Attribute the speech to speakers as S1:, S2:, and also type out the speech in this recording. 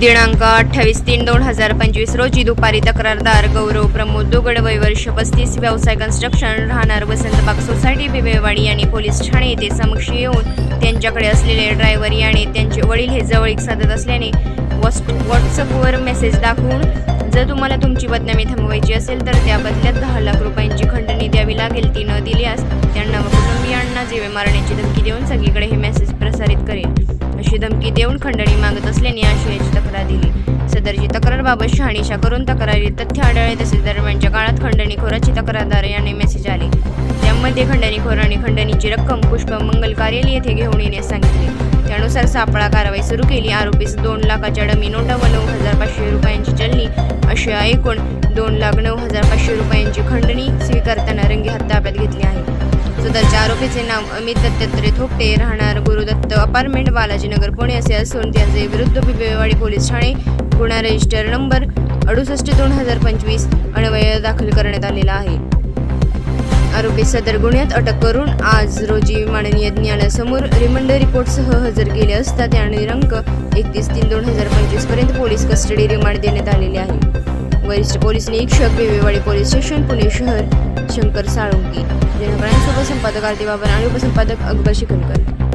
S1: दिनांक अठ्ठावीस तीन दोन हजार पंचवीस रोजी दुपारी तक्रारदार गौरव प्रमोद दुगड वय वर्ष पस्तीस व्यवसाय कन्स्ट्रक्शन राहणार वसंतबाग सोसायटी बिबेवाडी यांनी पोलीस ठाणे येथे समक्ष येऊन त्यांच्याकडे असलेले ड्रायव्हर याने त्यांचे वडील हे जवळीक साधत असल्याने वॉस्ट व्हॉट्सअपवर मेसेज दाखवून जर तुम्हाला तुमची बदनामी थांबवायची असेल तर त्या बदल्यात दहा लाख रुपयांची खंडणी द्यावी लागेल. ती न दिल्यास त्यांना व कुटुंबियांना जीवे मारण्याची धमकी देऊन सगळीकडे हे देऊन खंडणी मागत असल्याने आशयाची तक्रार दिली. सदरची तक्रारबाबत शहानिशा करून तक्रारी तथ्य आढळले तसेच दरम्यानच्या काळात खंडणीखोराची तक्रारदार याने मेसेज आले त्यामध्ये खंडणीखोराने खंडणीची रक्कम पुष्प मंगल कार्यालय येथे घेऊन येण्यास सांगितले. त्यानुसार सापळा कारवाई सुरू केली. आरोपीस दोन लाखाच्या डमी नोटा व नऊ हजार पाचशे रुपयांची चलनी अशा एकूण दोन लाख नऊ हजार पाचशे रुपयांची खंडणी स्वीकारताना रंगी हत्या आरोपीचे नाव अमित दत्तात्रय थोपटे राहणार गुरुदत्त अपार्टमेंट बालाजीनगर पुणे असे असून त्याचे विरुद्ध बिबेवाडी पोलीस ठाणे गुन्हा रजिस्टर नंबर अडुसष्ट दोन हजार पंचवीस अन्वय दाखल करण्यात आलेला आहे. आरोपी सदर गुन्ह्यात अटक करून आज रोजी माननीय न्यायालयासमोर रिमांड रिपोर्टसह हजर केले असता त्याने दिनांक एकतीस तीन दोन हजार पंचवीसपर्यंत पोलीस कस्टडी रिमांड देण्यात आलेले आहे. वरिष्ठ पोलीस निरीक्षक बेवेवाडी पोलीस स्टेशन पुणे शहर शंकर साळुंकी. दिनकरांसोबत संपादक आरती बाबर आणि उपसंपादक अकबर शिकनकर